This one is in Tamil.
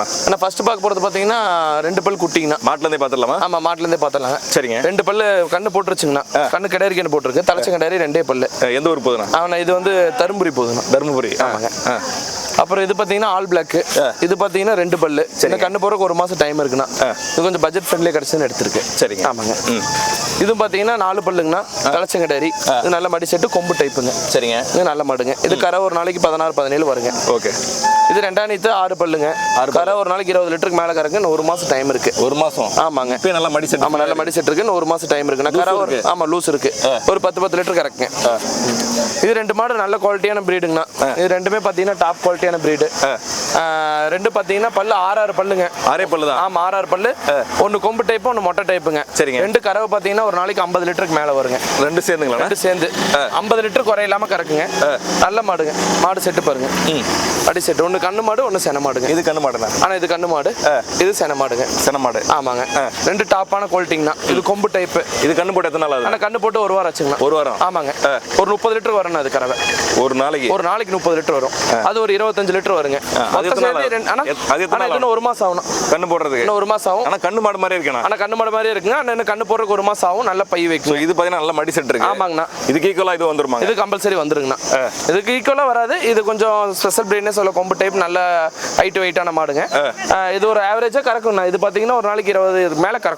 ஆனால் ஃபர்ஸ்ட் பார்க்க போகிறது பார்த்தீங்கன்னா ரெண்டு பல் குட்டிங்கண்ணா. மாட்டுலேருந்தே பார்த்துடலாமா ஆமாம் மாட்டுலேருந்தே பார்த்துலாங்க சரிங்க. ரெண்டு பல்லு கண்ணு போட்டுருச்சுங்கண்ணா. கண்ணு கிடாரி கண்ணு போட்டிருக்கு? தலைச்ச கிடாரி ரெண்டே பல்லு. அஹ் எந்த ஊர் போகுதுண்ணா? அவனை இது வந்து தருமபுரி போகுதுண்ணா. தருமபுரி. ஆமாங்க. அப்புறம் இது பார்த்தீங்கன்னா ஆல் பிளாக் இது பார்த்தீங்கன்னா ரெண்டு பல்லு. இந்த கண்ணு போறதுக்கு ஒரு மாசம் டைம் இருக்குண்ணா இது கொஞ்சம் பட்ஜெட் ஃப்ரெண்ட்லியாக கிடச்சுன்னு எடுத்திருக்கு. சரிங்க. ஆமாங்க. இது பார்த்தீங்கன்னா நாலு பல்லுங்கண்ணா தலைச்சங்கடாரி இது நல்ல மடி செட்டு கொம்பு டைப்புங்க சரிங்க. இது நல்ல மாடுங்க. இது கரை ஒரு நாளைக்கு பதினாறு பதினேழு வருங்க. ஓகே. இது ரெண்டாம் நீத்து ஆறு பல்லுங்க கரை ஒரு நாளைக்கு இருபது லிட்டருக்கு மேலே கறங்க இன்னும் ஒரு மாசம் டைம் இருக்கு. ஒரு மாதம் ஆமாங்க. இப்போ நல்லா மடி செட் ஆமா நல்ல மடி செட் இருக்கு. இன்னும் ஒரு மாசம் டைம் இருக்கு கரை ஒரு இருக்கு. ஆமா லூஸ் இருக்கு. ஒரு பத்து பத்து லிட்டர் கறக்குங்க இது ரெண்டு மாடு நல்ல குவாலிட்டியான பிரீடுங்கண்ணா இது ரெண்டுமே பார்த்தீங்கன்னா டாப் குவாலிட்டியான பிரீடு ரெண்டு பார்த்தீங்கன்னா பல்லு ஆறு ஆறு பல்லுங்க. ஆறே பல்லு தான் ஆமா ஆறு ஆறு பல்லு ஒன்னு கொம்பு டைப்பு ஒன்னு மொட்டை டைப்புங்க சரிங்க. ரெண்டு கறவை பார்த்தீங்கன்னா ஒரு நாளைக்கு ஐம்பது லிட்டருக்கு மேல வருங்க. ரெண்டு சேர்ந்துங்களா ரெண்டு சேர்ந்து. ஐம்பது லிட்டர் குறை இல்லாம கறக்குங்க நல்ல மாடுங்க. மாடு செட்டு பாருங்க. அடி செட்டு. ஒன்னு கண்ணு மாடு ஒன்னு சென மாடுங்க. இது கண்ணு மாடுண்ணா? ஆனா இது கண்ணு மாடு. இது சென மாடுங்க. சென மாடு. ஆமாங்க. ரெண்டு டாப்பான குவாலிட்டிங்கண்ணா இது கொம்பு டைப்பு இது கண்ணு போட்டு எத்தனை நாள் கண்ணு போட்டு ஒரு வாரம் ஆச்சுங்கண்ணா. ஒரு வாரம்? ஆமாங்க. ஒரு முப்பது லிட்டர் வரணும் அது கறவை. ஒரு நாளைக்கு? ஒரு நாளைக்கு முப்பது லிட்டர் வரும். அது ஒரு இருபத்தஞ்சு லிட்டர் வருங்க. இன்னும் ஒரு மாசம் ஆகணும் கண்ணு போடுறதுக்கு? இன்னும் ஒரு மாசம் ஆகும். ஆனா கண்ணு மாடு மாதிரி இருக்கேண்ணா. ஆனா கண்ணு மாடு மாதிரியே இருக்குங்க. ஆனா இன்னும் கண்ணு போடுறதுக்கு ஒரு மாசம் ஆகும். நல்ல பை வைக்கும் இது பார்த்தீங்கன்னா நல்ல மடி செட் இருக்கு. ஆமாங்கண்ணா. இதுக்கு ஈக்குவலாக இது வந்துருமாங்க? இது கம்பல்சரி வந்துருங்கண்ணா. இதுக்கு ஈக்குவலாக வராது. இது கொஞ்சம் ஸ்பெஷல் பிரீட்னே சொல்ல கொம்பு டைப் நல்ல ஹைட் வெயிட்டான மாடுங்க. இது ஒரு ஆவரேஜாக கறக்கும்ண்ணா இது பார்த்தீங்கன்னா ஒரு நாளைக்கு இருபது மேலே கறக்கும்.